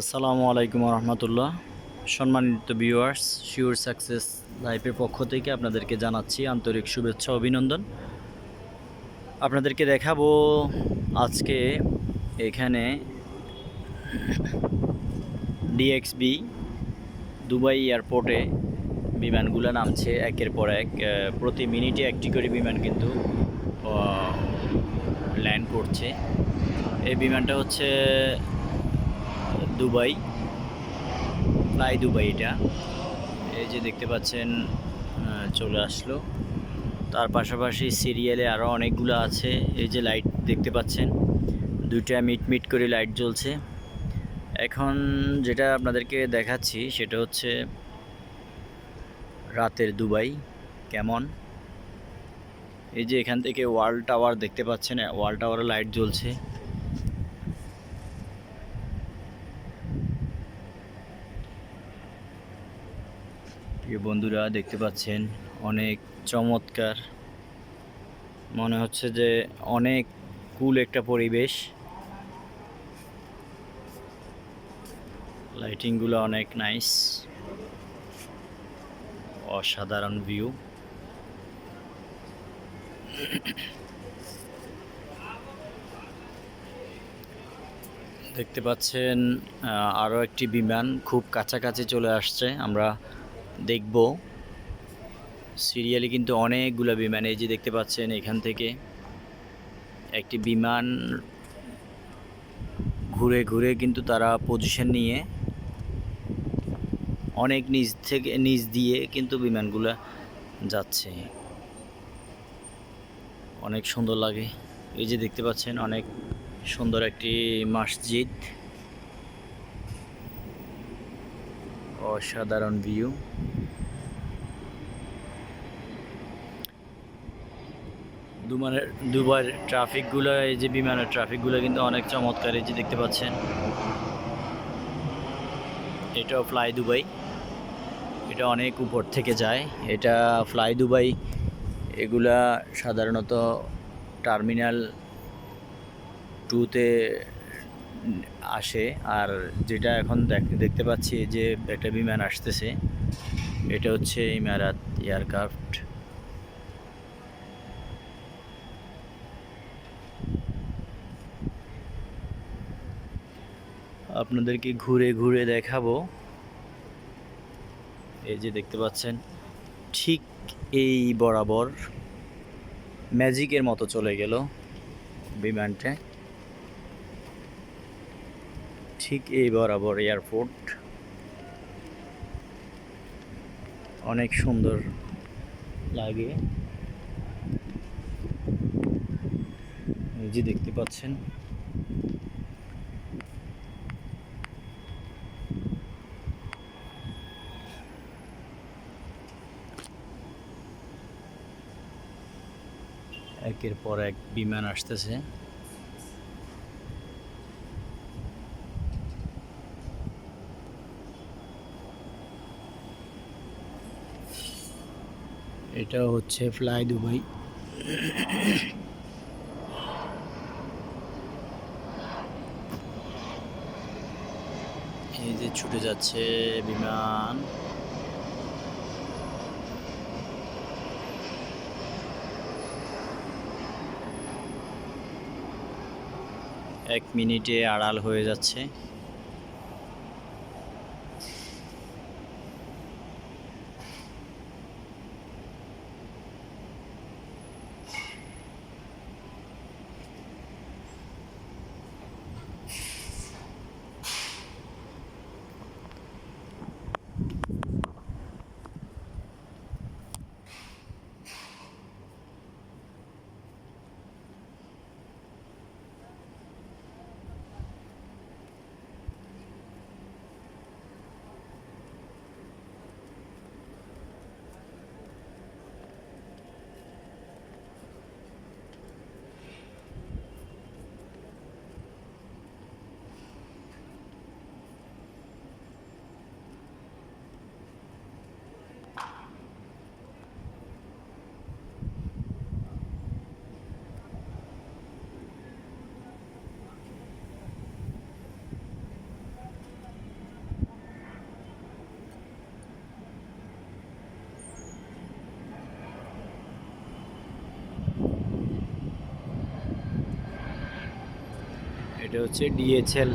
আসসালামু আলাইকুম রহমতুল্লাহ সম্মানিত ভিউয়ার্স, শিওর সাকসেস লাইফের পক্ষ থেকে আপনাদেরকে জানাচ্ছি আন্তরিক শুভেচ্ছা, অভিনন্দন। আপনাদেরকে দেখাবো আজকে এখানে ডিএক্সবি দুবাই এয়ারপোর্টে বিমানগুলো নামছে একের পর এক। প্রতি মিনিটে একটি করে বিমান কিন্তু ল্যান্ড করছে। এই বিমানটা হচ্ছে দুবাই, ফ্লাই দুবাই এটা। এই যে দেখতে পাচ্ছেন চলে আসলো। তার পাশাপাশি সিরিয়ালে আরও অনেকগুলো আছে। এই যে লাইট দেখতে পাচ্ছেন, দুইটা মিট মিট করে লাইট জ্বলছে। এখন যেটা আপনাদেরকে দেখাচ্ছি, সেটা হচ্ছে রাতের দুবাই, কেমন? এই যে এখান থেকে ওয়াল টাওয়ার দেখতে পাচ্ছেন, ওয়াল টাওয়ারে লাইট জ্বলছে। প্রিয় বন্ধুরা, দেখতে পাচ্ছেন অনেক চমৎকার। মনে হচ্ছে যে অনেক কুল একটা পরিবেশ। লাইটিংগুলো অনেক নাইস। অসাধারণ ভিউ। দেখতে পাচ্ছেন আরও একটি বিমান খুব কাছাকাছি চলে আসছে। আমরা দেখব। সিরিয়ালি কিন্তু অনেকগুলো বিমান, এই যে দেখতে পাচ্ছেন এখান থেকে একটি বিমান ঘুরে ঘুরে কিন্তু তারা পজিশন নিয়ে অনেক নিচ থেকে, নিচ দিয়ে কিন্তু বিমানগুলো যাচ্ছে। অনেক সুন্দর লাগে। এই যে দেখতে পাচ্ছেন অনেক সুন্দর একটি মসজিদ। অসাধারণ ভিউ দুমানের, দুবার ট্রাফিকগুলো এই যে বিমানের ট্রাফিকগুলো কিন্তু অনেক চমৎকার, এই যে দেখতে পাচ্ছেন। এটাও ফ্লাই দুবাই এটা অনেক উপর থেকে যায়। এটা ফ্লাই দুবাই এগুলা সাধারণত টার্মিনাল টুতে আসে আর যেটা এখন দেখ- দেখতে পাচ্ছি যে একটা বিমান আসতেছে। এটা হচ্ছে ইমারাত এয়ারক্রাফট। আপনাদেরকে ঘুরে ঘুরে দেখাবো। এই যে দেখতে পাচ্ছেন, ঠিক এই বরাবর ম্যাজিকের মতো চলে গেল বিমানটা। ঠিক এই বরাবর এয়ারপোর্ট। অনেক সুন্দর লাগে। যে দেখতে পাচ্ছেন। একের পর এক বিমান আসতেছে। এটা হচ্ছে ফ্লাই দুবাই এই যে ছুটে যাচ্ছে বিমান। এক মিনিটে আড়াল হয়ে যাচ্ছে। এটা হচ্ছে ডিএচএল